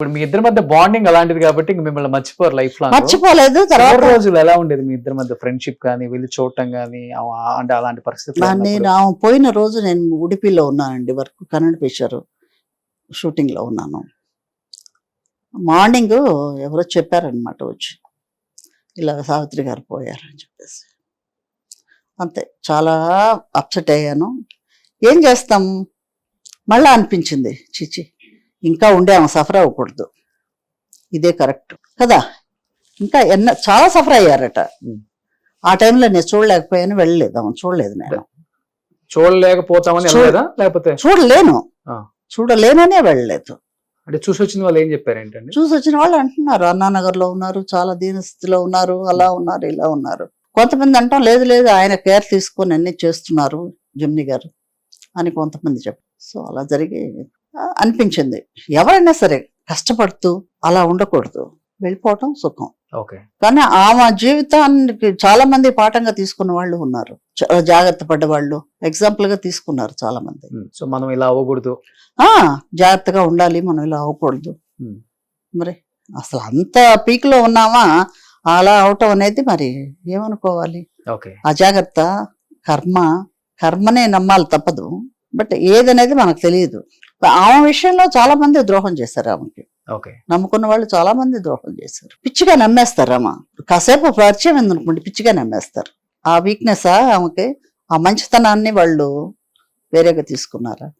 ఇప్పుడు మీ ఇద్దరి మధ్య బాండింగ్ అలాంటిది కాబట్టి ఇంక మిమ్మల్ని మర్చిపోరు లైఫ్ లాంగ్ మర్చిపోలేదు తర్వాత రోజులు ఎలా ఉండేది మీ ఇద్దరి మధ్య ఫ్రెండ్షిప్ కానీ వెళ్ళి చూడటం కానీ అంటే అలాంటి పరిస్థితులు నా- నేను పోయిన రోజు నేను ఉడిపిలో ఉన్నానండి వర్క్ కన్నడ పిక్చర్ షూటింగ్లో ఉన్నాను. మార్నింగ్ ఎవరో చెప్పారనమాట వచ్చి ఇలా సావిత్రి గారు పోయారని చెప్పేసి. అంతే చాలా అప్సెట్ అయ్యాను. ఏం చేస్తాం? మళ్ళా అనిపించింది చిచి. ఇంకా ఉండే ఆమె సఫర్ అవ్వకూడదు. ఇదే కరెక్ట్. కదా? ఇంకా ఎన్న చాలా సఫర్ అయ్యారట. ఆ టైంలో నేను చూడలేకపోయాను వెళ్ళలేదు. ఆమె చూడలేదు నేను. చూడలేకపోతామని లేకపోతే? చూడలేను. చూడలేననే వెళ్ళలేదు. అంటే చూసి వచ్చిన వాళ్ళు ఏం చెప్పారు ఏంటండి? చూసి వచ్చిన వాళ్ళు అంటున్నారు అన్నానగర్లో ఉన్నారు చాలా దీనస్థితిలో ఉన్నారు అలా ఉన్నారు ఇలా ఉన్నారు. కొంతమంది అంటాం లేదు లేదు ఆయన కేర్ తీసుకొని అన్ని చేస్తున్నారు జమ్ని గారు అని కొంతమంది చెప్పారు. సో అలా జరిగి అనిపించింది. ఎవరైనా సరే కష్టపడుతూ అలా ఉండకూడదు. వెళ్ళిపోవటం సుఖం. ఓకే. కానీ ఆమె జీవితానికి చాలా మంది పాఠంగా తీసుకున్న వాళ్ళు ఉన్నారు. చాలా జాగ్రత్త పడ్డ వాళ్ళు ఎగ్జాంపుల్గా తీసుకున్నారు చాలా మంది సో మనం ఇలా అవ్వకూడదు. ఆ! జాగ్రత్తగా ఉండాలి. మనం ఇలా అవ్వకూడదు. మరి అసలు అంత పీక్లో ఉన్నామా? అలా అవటం అనేది మరి ఏమనుకోవాలి? ఓకే. అజాగ్రత్త కర్మ కర్మనే నమ్మాలి తప్పదు. బట్ ఏదనేది మనకు తెలియదు. ఆమె విషయంలో చాలా మంది ద్రోహం చేశారు ఆమెకి. ఓకే. నమ్ముకున్న వాళ్ళు చాలా మంది ద్రోహం చేశారు. పిచ్చిగా నమ్మేస్తారు అమ్మ కాసేపు పరిచయం ఉందనుకోండి పిచ్చిగా నమ్మేస్తారు. ఆ వీక్నెస్ ఆమెకి ఆ మంచితనాన్ని వాళ్ళు వేరేగా తీసుకున్నారా?